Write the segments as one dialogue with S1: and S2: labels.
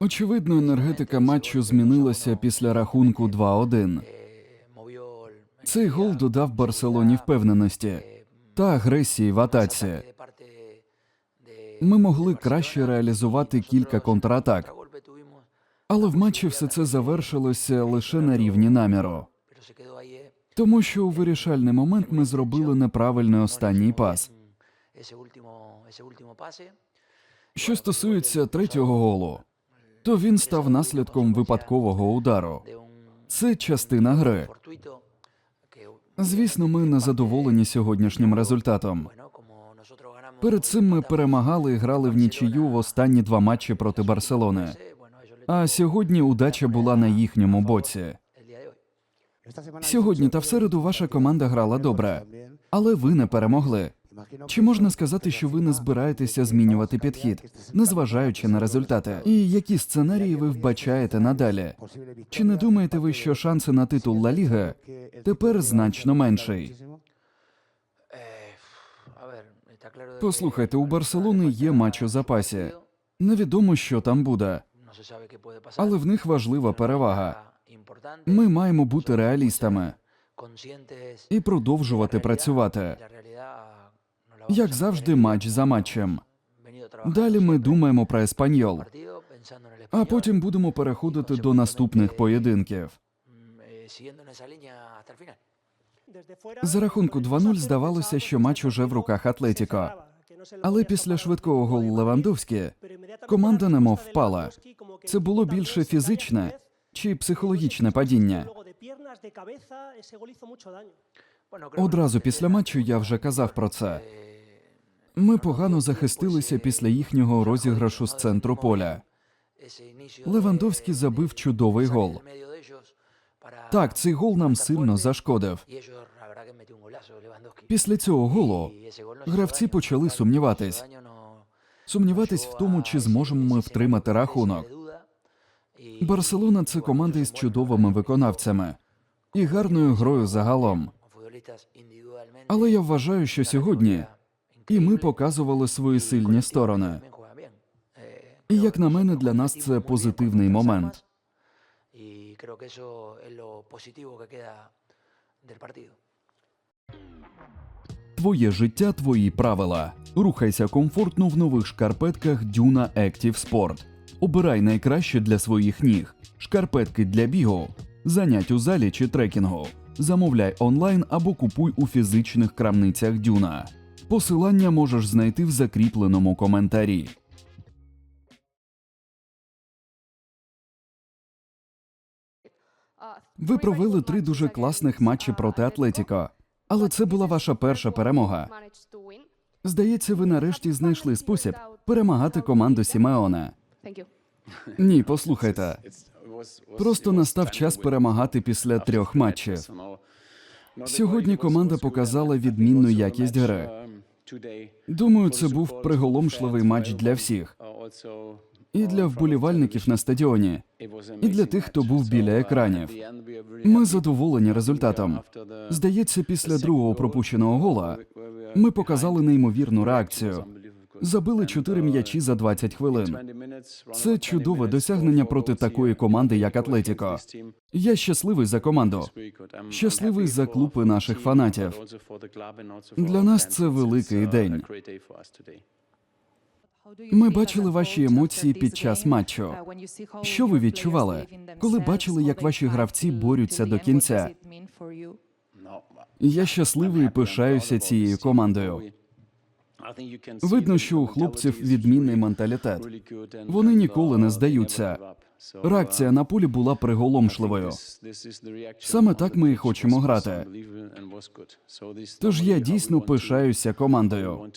S1: Очевидно, енергетика матчу змінилася після рахунку 2-1. Цей гол додав Барселоні впевненості та агресії в атаці. Ми могли краще реалізувати кілька контратак, але в матчі все це завершилося лише на рівні наміру. Тому що у вирішальний момент ми зробили неправильний останній пас. Що стосується третього голу, то він став наслідком випадкового удару. Це частина гри. Звісно, ми не задоволені сьогоднішнім результатом. Перед цим ми перемагали і грали в нічию в останні два матчі проти Барселони. А сьогодні удача була на їхньому боці. Сьогодні та в середу ваша команда грала добре, але ви не перемогли. Чи можна сказати, що ви не збираєтеся змінювати підхід, незважаючи на результати? І які сценарії ви вбачаєте надалі? Чи не думаєте ви, що шанси на титул Ла Ліги тепер значно менший? Послухайте, у Барселони є матч у запасі. Невідомо, що там буде, але в них важлива перевага. Ми маємо бути реалістами і продовжувати працювати. Як завжди, матч за матчем. Далі ми думаємо про еспаньол, а потім будемо переходити до наступних поєдинків. За рахунку 2-0 здавалося, що матч уже в руках Атлетіко. Але після швидкого голу Левандовські команда немов впала. Це було більше фізичне чи психологічне падіння. Одразу після матчу я вже казав про це. Ми погано захистилися після їхнього розіграшу з центру поля. Левандовський забив чудовий гол. Так, цей гол нам сильно зашкодив. Після цього голу гравці почали сумніватись. Сумніватись в тому, чи зможемо ми втримати рахунок. Барселона це команда із чудовими виконавцями і гарною грою загалом. Але я вважаю, що сьогодні і ми показували свої сильні сторони. І як на мене, для нас це позитивний момент. Твоє життя, твої правила. Рухайся комфортно в нових шкарпетках Duna Active Sport. Обирай найкраще для своїх ніг. Шкарпетки для бігу, занять у залі чи трекінгу. Замовляй онлайн або купуй у фізичних крамницях Дюна. Посилання можеш знайти в закріпленому коментарі. Ви провели три дуже класних матчі проти Атлетіко, але це була ваша перша перемога. Здається, ви нарешті знайшли спосіб перемагати команду Сімеона. Ні, послухайте. Просто настав час перемагати після трьох матчів. Сьогодні команда показала відмінну якість гри. Думаю, це був приголомшливий матч для всіх. І для вболівальників на стадіоні, і для тих, хто був біля екранів. Ми задоволені результатом. Здається, після другого пропущеного гола ми показали неймовірну реакцію. Забили чотири м'ячі за 20 хвилин. Це чудове досягнення проти такої команди, як Атлетіко. Я щасливий за команду. Щасливий за клуб наших фанатів. Для нас це великий день. Ми бачили ваші емоції під час матчу. Що ви відчували, коли бачили, як ваші гравці борються до кінця? Я щасливий і пишаюся цією командою. Видно, що у хлопців відмінний менталітет. Вони ніколи не здаються. Реакція на полі була приголомшливою. Саме так ми і хочемо грати. Тож я дійсно пишаюся командою.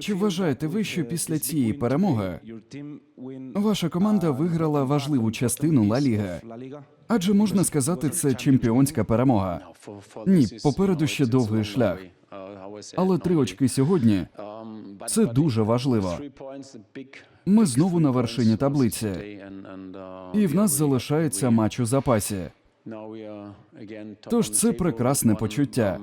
S1: Чи вважаєте ви, що після цієї перемоги ваша команда виграла важливу частину Ла Ліги? Адже можна сказати, це чемпіонська перемога. Ні, попереду ще довгий шлях. Але три очки сьогодні це дуже важливо. Ми знову на вершині таблиці, і в нас залишається матч у запасі.
S2: Тож це прекрасне почуття.